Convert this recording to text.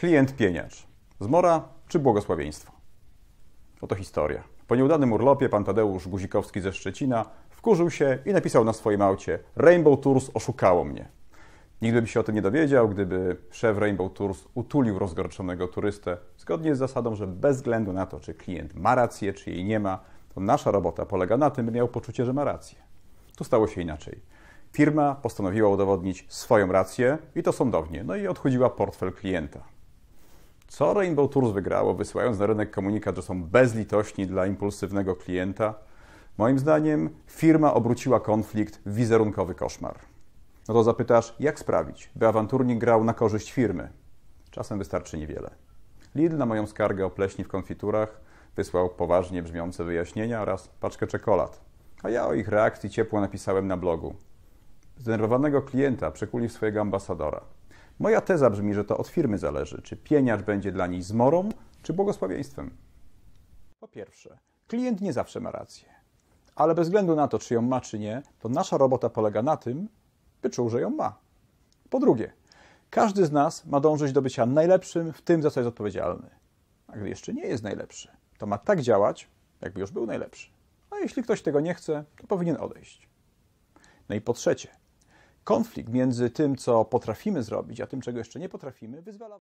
Klient pieniacz. Zmora czy błogosławieństwo? Oto historia. Po nieudanym urlopie pan Tadeusz Guzikowski ze Szczecina wkurzył się i napisał na swoim aucie Rainbow Tours oszukało mnie. Nigdy by się o tym nie dowiedział, gdyby szef Rainbow Tours utulił rozgorczonego turystę zgodnie z zasadą, że bez względu na to, czy klient ma rację, czy jej nie ma, to nasza robota polega na tym, by miał poczucie, że ma rację. Tu stało się inaczej. Firma postanowiła udowodnić swoją rację i to sądownie, no i odchudziła portfel klienta. Co Rainbow Tours wygrało, wysyłając na rynek komunikat, że są bezlitośni dla impulsywnego klienta? Moim zdaniem firma obróciła konflikt w wizerunkowy koszmar. No to zapytasz, jak sprawić, by awanturnik grał na korzyść firmy? Czasem wystarczy niewiele. Lidl na moją skargę o pleśni w konfiturach wysłał poważnie brzmiące wyjaśnienia oraz paczkę czekolad. A ja o ich reakcji ciepło napisałem na blogu. Zdenerwowanego klienta przekuli w swojego ambasadora. Moja teza brzmi, że to od firmy zależy, czy pieniacz będzie dla niej zmorą, czy błogosławieństwem. Po pierwsze, klient nie zawsze ma rację. Ale bez względu na to, czy ją ma, czy nie, to nasza robota polega na tym, by czuł, że ją ma. Po drugie, każdy z nas ma dążyć do bycia najlepszym w tym, za co jest odpowiedzialny. A gdy jeszcze nie jest najlepszy, to ma tak działać, jakby już był najlepszy. A jeśli ktoś tego nie chce, to powinien odejść. No i po trzecie, konflikt między tym, co potrafimy zrobić, a tym, czego jeszcze nie potrafimy, wyzwala.